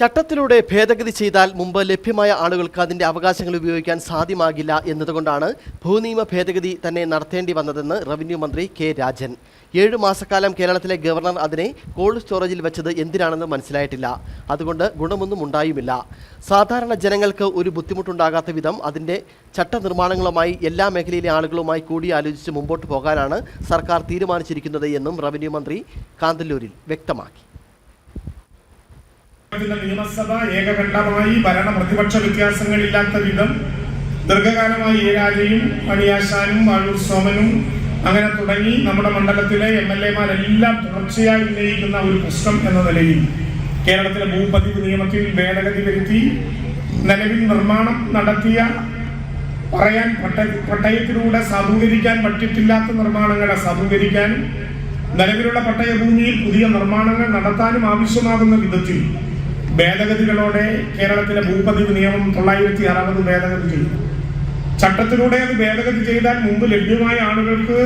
ചട്ടത്തിലൂടെ ഭേദഗതി ചെയ്താൽ മുമ്പ് ലഭ്യമായ ആളുകൾക്ക് അതിന്റെ അവകാശങ്ങൾ ഉപയോഗിക്കാൻ സാധ്യമാകില്ല എന്നതുകൊണ്ടാണ് ഭൂനിയമ ഭേദഗതി തന്നെ നടത്തേണ്ടി വന്നതെന്ന് റവന്യൂ മന്ത്രി കെ രാജൻ. ഏഴു മാസക്കാലം കേരളത്തിലെ ഗവർണർ അതിനെ കോൾഡ് സ്റ്റോറേജിൽ വെച്ചത് എന്തിനാണെന്ന് മനസ്സിലായിട്ടില്ല. അതുകൊണ്ട് ഗുണമൊന്നും ഉണ്ടായുമില്ല. സാധാരണ ജനങ്ങൾക്ക് ഒരു ബുദ്ധിമുട്ടുണ്ടാകാത്ത വിധം അതിന്റെ ചട്ടനിർമ്മാണങ്ങളുമായി എല്ലാ മേഖലയിലെ ആളുകളുമായി കൂടിയാലോചിച്ച് മുമ്പോട്ട് പോകാനാണ് സർക്കാർ തീരുമാനിച്ചിരിക്കുന്നത് എന്നും റവന്യൂ മന്ത്രി കാന്തല്ലൂരിൽ വ്യക്തമാക്കി. നിയമസഭ ഏകകണ്ഠമായി ഭരണ പ്രതിപക്ഷ വ്യത്യാസങ്ങളില്ലാത്ത വിധം ദീർഘകാലമായി ഏരാജയും രാജയും മണിയാശാനും വാഴൂർ സോമനും അങ്ങനെ തുടങ്ങി നമ്മുടെ മണ്ഡലത്തിലെ എം എൽ എമാരെല്ലാം തുടർച്ചയായി ഉന്നയിക്കുന്ന ഒരു പ്രശ്നം എന്ന നിലയിൽ കേരളത്തിലെ ഭൂപതിവ് നിയമത്തിൽ ഭേദഗതി വരുത്തി നിലവിൽ നിർമ്മാണം നടത്തിയ പറയാൻ പട്ട- പട്ടയത്തിലൂടെ സാധൂകരിക്കാൻ പറ്റിയിട്ടില്ലാത്ത നിർമ്മാണങ്ങളെ സാധൂകരിക്കാനും നിലവിലുള്ള പട്ടയഭൂമിയിൽ പുതിയ നിർമ്മാണങ്ങൾ നടത്താനും ആവശ്യമാകുന്ന വിധത്തിൽ ഭേദഗതികളോടെ കേരളത്തിലെ ഭൂപതിവ് നിയമം തൊള്ളായിരത്തി അറുപത് ഭേദഗതി ചെയ്തു. ചട്ടത്തിലൂടെ അത് ഭേദഗതി ചെയ്താൽ മുമ്പ് ലഭ്യമായ ആളുകൾക്ക്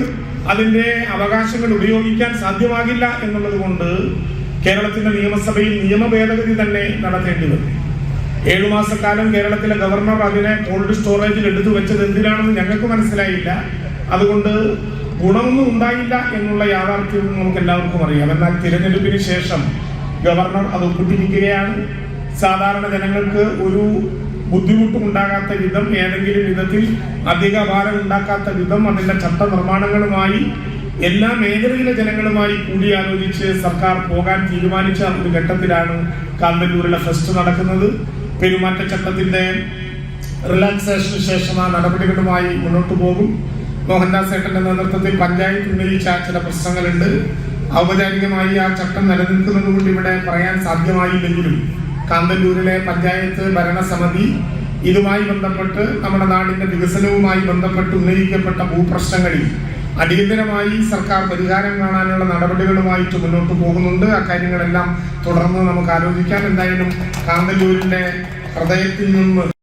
അതിന്റെ അവകാശങ്ങൾ ഉപയോഗിക്കാൻ സാധ്യമാകില്ല എന്നുള്ളത് കൊണ്ട് കേരളത്തിന്റെ നിയമസഭയിൽ നിയമ ഭേദഗതി തന്നെ നടത്തേണ്ടി വന്നു. ഏഴു മാസക്കാലം കേരളത്തിലെ ഗവർണർ അതിനെ കോൾഡ് സ്റ്റോറേജിൽ എടുത്തു വെച്ചത് എന്തിനാണെന്ന് ഞങ്ങൾക്ക് മനസ്സിലായില്ല. അതുകൊണ്ട് ഗുണമൊന്നും ഉണ്ടായില്ല എന്നുള്ള യാഥാർത്ഥ്യം നമുക്ക് എല്ലാവർക്കും അറിയാം. എന്നാൽ തിരഞ്ഞെടുപ്പിന് ശേഷം ഗവർണർ അത് ഒപ്പിട്ടിരിക്കുകയാണ്. സാധാരണ ജനങ്ങൾക്ക് ഒരു ബുദ്ധിമുട്ടും ഉണ്ടാകാത്ത വിധം ഏതെങ്കിലും വിധത്തിൽ അധിക ഭാരം ഉണ്ടാക്കാത്ത വിധം അതിന്റെ ചട്ട നിർമ്മാണങ്ങളുമായി എല്ലാ മേഖലയിലെ ജനങ്ങളുമായി കൂടിയാലോചിച്ച് സർക്കാർ പോകാൻ തീരുമാനിച്ച ഒരു ഘട്ടത്തിലാണ് കാന്തല്ലൂരിലെ ഫെസ്റ്റ് നടക്കുന്നത്. പെരുമാറ്റച്ചട്ടത്തിന്റെ റിലാക്സേഷന് ശേഷം ആ നടപടികളുമായി മുന്നോട്ട് പോകും. മോഹൻദാസ് ഏട്ടന്റെ നേതൃത്വത്തിൽ പഞ്ചായത്ത് ഉന്നയിച്ച ചില പ്രശ്നങ്ങളുണ്ട്. ഔപചാരികമായി ആ ചട്ടം നിലനിൽക്കുന്നത് കൊണ്ട് ഇവിടെ പറയാൻ സാധ്യമായില്ലെങ്കിലും കാന്തല്ലൂരിലെ പഞ്ചായത്ത് ഭരണസമിതി ഇതുമായി ബന്ധപ്പെട്ട് നമ്മുടെ നാടിന്റെ വികസനവുമായി ബന്ധപ്പെട്ട് ഉന്നയിക്കപ്പെട്ട ഭൂപ്രശ്നങ്ങളിൽ അടിയന്തരമായി സർക്കാർ പരിഹാരം കാണാനുള്ള നടപടികളുമായിട്ട് മുന്നോട്ട് പോകുന്നുണ്ട്. അക്കാര്യങ്ങളെല്ലാം തുടർന്ന് നമുക്ക് ആലോചിക്കാം. എന്തായാലും കാന്തല്ലൂരിന്റെ ഹൃദയത്തിൽ നിന്ന്